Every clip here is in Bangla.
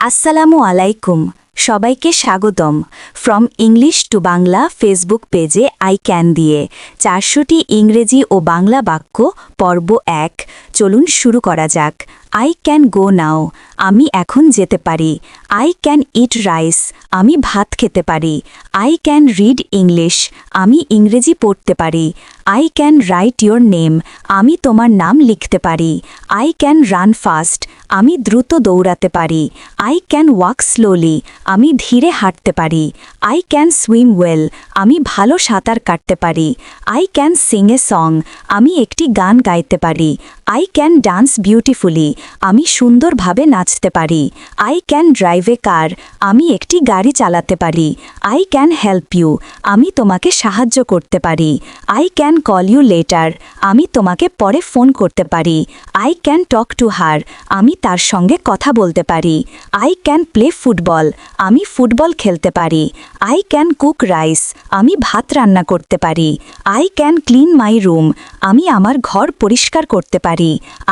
আসসালামু আলাইকুম। সবাইকে স্বাগতম। From English to Bangla Facebook পেজে আই ক্যান দিয়ে চারশোটি ইংরেজি ও বাংলা বাক্য পর্ব এক। চলুন শুরু করা যাক। আই ক্যান গো নাও আমি এখন যেতে পারি। আই ক্যান ইট রাইস আমি ভাত খেতে পারি। আই ক্যান রিড ইংলিশ আমি ইংরেজি পড়তে পারি। I can write your name আমি তোমার নাম লিখতে পারি। আই ক্যান রান ফাস্ট আমি দ্রুত দৌড়াতে পারি। আই ক্যান ওয়াক স্লোলি আমি ধীরে হাঁটতে পারি। আই ক্যান সুইম ওয়েল আমি ভালো সাঁতার কাটতে পারি। I can sing a song আমি একটি গান গাইতে পারি। আই ক্যান ডান্স বিউটিফুলি আমি সুন্দরভাবে নাচতে পারি। I can drive a car আমি একটি গাড়ি চালাতে পারি। আই ক্যান হেল্প ইউ আমি তোমাকে সাহায্য করতে পারি। I can call you later আমি তোমাকে পরে ফোন করতে পারি। I can talk to her আমি তার সঙ্গে কথা বলতে পারি। আই ক্যান প্লে ফুটবল আমি ফুটবল খেলতে পারি। আই ক্যান কুক রাইস আমি ভাত রান্না করতে পারি। I can clean my room আমি আমার ঘর পরিষ্কার করতে পারি।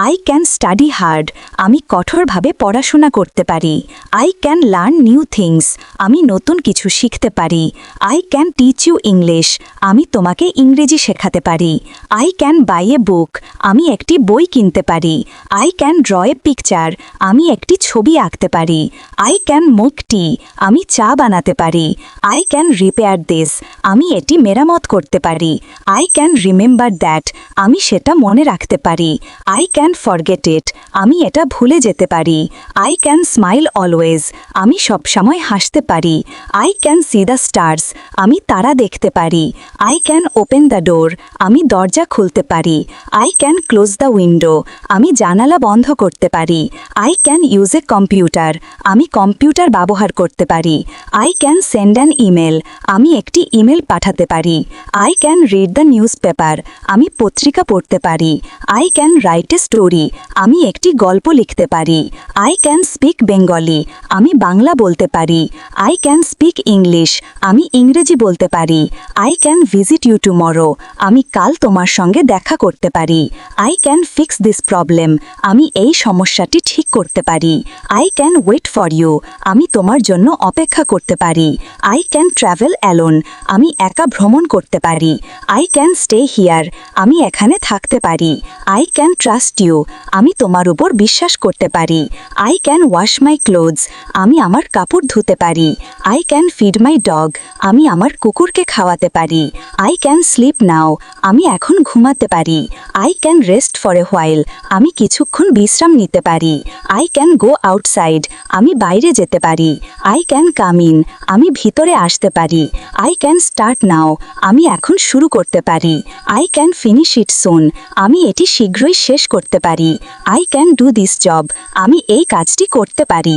আই ক্যান স্টাডি হার্ড আমি কঠোরভাবে পড়াশোনা করতে পারি। I can learn new things আমি নতুন কিছু শিখতে পারি। I can teach you English আমি তোমাকে ইংরেজি শেখাতে পারি। I can buy a book আমি একটি বই কিনতে পারি। I can draw a picture আমি একটি ছবি আঁকতে পারি। আই ক্যান মুক টি আমি চা বানাতে পারি। আই ক্যান রিপেয়ার দিস আমি এটি মেরামত করতে পারি। আই ক্যান রিমেম্বার দ্যাট আমি সেটা মনে রাখতে পারি। আই ক্যান ফরগেট ইট আমি এটা ভুলে যেতে পারি। আই ক্যান স্মাইল অলওয়েজ আমি সবসময় হাসতে পারি। I can see the stars আমি তারা দেখতে পারি। I can open the door আমি দরজা খুলতে পারি। I can close the window আমি জানালা বন্ধ করতে পারি। I can use a computer আমি কম্পিউটার ব্যবহার করতে পারি। I can send an email আমি একটি ইমেল পাঠাতে পারি। I can read the newspaper আমি পত্রিকা পড়তে পারি। I can write a story আমি একটি গল্প লিখতে পারি। আই ক্যান স্পিক বেঙ্গলি আমি বাংলা বলতে পারি। আই ক্যান স্পিক ইংলিশ আমি ইংরেজি বলতে পারি। I can visit you tomorrow আমি কাল তোমার সঙ্গে দেখা করতে পারি। I can fix this problem আমি এই সমস্যাটি ঠিক করতে পারি। I can wait for you আমি তোমার জন্য অপেক্ষা করতে পারি। আই ক্যান ট্রাভেল অ্যালোন আমি একা ভ্রমণ করতে পারি। আই ক্যান স্টে হিয়ার আমি এখানে থাকতে পারি। আই ক্যান ট্রাস্ট ইউ আমি তোমার উপর বিশ্বাস করতে পারি। I can wash my clothes আমি আমার কাপড় ধুতে পারি। I can feed my dog আমি আমার কুকুরকে খাওয়াতে পারি। আই ক্যান স্লিপ নাও আমি এখন ঘুমাতে পারি। I can rest for a while আমি কিছুক্ষণ বিশ্রাম নিতে পারি। আই ক্যান গো আউটসাইড আমি বাইরে যেতে পারি। আই ক্যান কাম ইন আমি ভিতরে আসতে পারি। আই ক্যান স্টার্ট নাও আমি এখন শুরু করতে পারি। I can finish it soon আমি এটি শীঘ্রই শেষ করতে পারি। I can do this job আমি এই কাজটি করতে পারি।